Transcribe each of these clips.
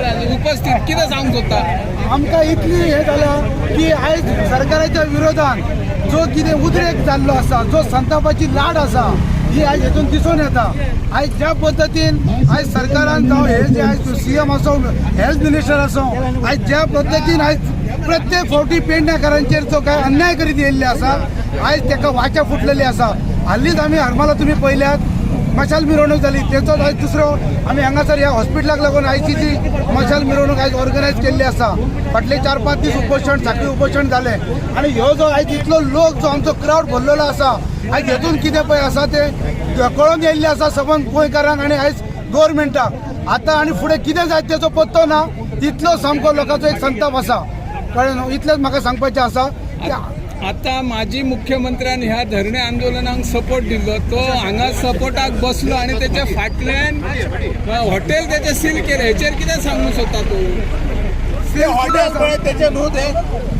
कितें सांगत सोदता आमकां इतली हे जाल्या की आयज सरकाराच्या विरोधान जो कितें उद्रेक जाल्लो आसा जो संतापाची लाड आसा ही आयज हेतून दिसून येता. आयज ज्या पद्दतीन आयज सरकारान जावं हे जे आयज सी एम आसूं हेल्थ मिनिस्टर आसूं आयज ज्या पद्दतीन आयज प्रत्येक फावटी पेडण्याकारांचेर जो काय अन्याय करीत येयल्ले आसा आयज ताका वाचा फुटलेली आसा हालींच आमी हरमाला तुमी पळयल्यात मशाल मिरवणूक जाली तेचो आज दुसरो. आमी हांगासर ह्या हॉस्पिटलाक लागून आयसीची मशाल मिरवणूक आयज ऑर्गनायज केल्ली आसा फाटले चार पांच दीस उपोशण साखळी उपोशण जालें आनी ह्यो जो आयज इतलो लोक जो आमचो क्रावड भरलेलो आसा आयज हेतून कितें पळय आसा ते कळून येयल्ले आसा सबंद गोंयकारांक आनी आयज गव्हर्मेंटाक आतां आनी फुडें कितें जाय तेचो पत्तो ना तितलो सामको लोकांचो एक संताप आसा कळ्ळें न्हू? इतलेंच म्हाका सांगपाचें आसा. की आता माजी मुख्यमंत्र्यान ह्या धरणे आंदोलनाक सपोर्ट दिल्लो तो हांगा सपोर्टाक बसलो आणि त्याच्या फाटल्यान हॉटेल त्याचे सील केले. हेचेर कितें सांगूंक सोदता तूं? ते हॉटेल पळय तेचे न्हू ते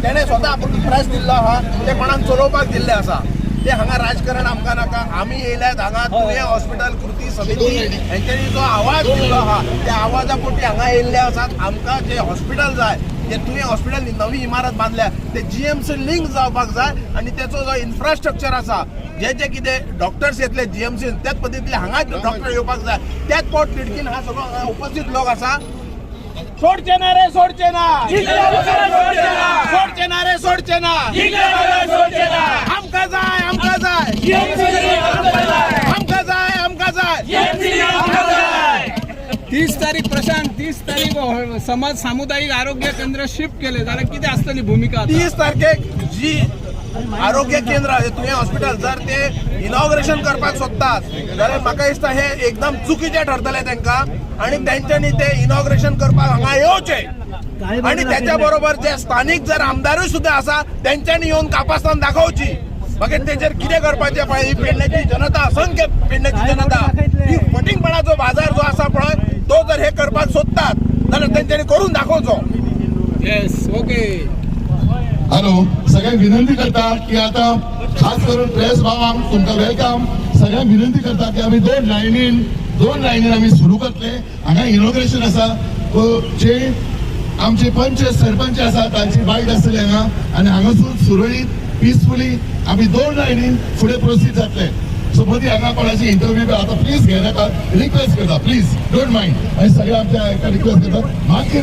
तेणे स्वता प्रेस दिल्लो आहा ते कोणाक चलोवपाक दिल्ले आसा ते हांगा राजकारण आमकां नाका. आमी येयल्यात हांगा तुवें हॉस्पिटल कृती समिती. हेंच्यांनी जो आवाज दिल्लो आहा त्या आवाजा पोटी हांगा येयल्ले आसात आमकां जे हॉस्पिटल जाय ते तुवें हॉस्पिटल नवी इमारत बांदल्या ते जीएमसी लिंक जावपाक जाय आनी तेचो जो इन्फ्रास्ट्रक्चर आसा जे जे कितें डॉक्टर्स येतले जीएमसी त्याच पद्दतीन हांगा डॉक्टर येवपाक जाय. त्याच पोट तिडकीन हा सगळो हांगा उपस्थित लोक आसा सोडचे ना. रे सोडचे ना. सोडचे ना. रे सोडचे ना आमका जाय आमका जाय आमका जाय आमका जाय तीस तारीख प्रशांत तीस तारीख समाज सामुदायिक आरोग्य केंद्र शिफ्ट केले. जाल्यार कितें आसतली भूमिका? तीस तारखेक जी आरोग्य केंद्र तुवें हॉस्पिटल जर ते इनॉग्रेशन करपाक सोदतात जाल्यार म्हाका दिसता हे एकदम चुकीचे ठरतले तांकां आणि तेंच्यांनी ते इनॉग्रेशन करपाक हांगा येवचे. आणि त्याच्या बरोबर जे स्थानिक जर आमदारूय सुद्धा आसा तेंच्यांनी येवन कापास्तान दाखोवची. मागीर तेचेर कितें करपाचें पळय ही पेडण्याची जनता असंख्य पेडण्याची जनता. ही फटिंगपणाचो बाजार हे सोदतात तेंच्यांनी करून दाखोवचो येस ओके हॅलो सगळ्यांक विनंती करता की आता खास करून प्रेस भावांक तुमकां वेलकम सगळ्यांक विनंती करता की आमी दोन लायनीन दोन लायनीन आमी सुरू करतले हांगा इनॉग्रेशन आसा जे आमचे पंच सरपंच आसा तांची बायट आसतली हांगा आनी हांगासून सुरळीत पिसफुली आमी दोन लायनीन फुडें प्रोसीड जातले सो यांना हांगा कोणाची इंटरव्यू आता प्लीज घेनाका रिक्वेस्ट करता प्लीज डोंट माइंड आणि सगळ्या आमच्या एका रिक्वेस्ट करतात मागे.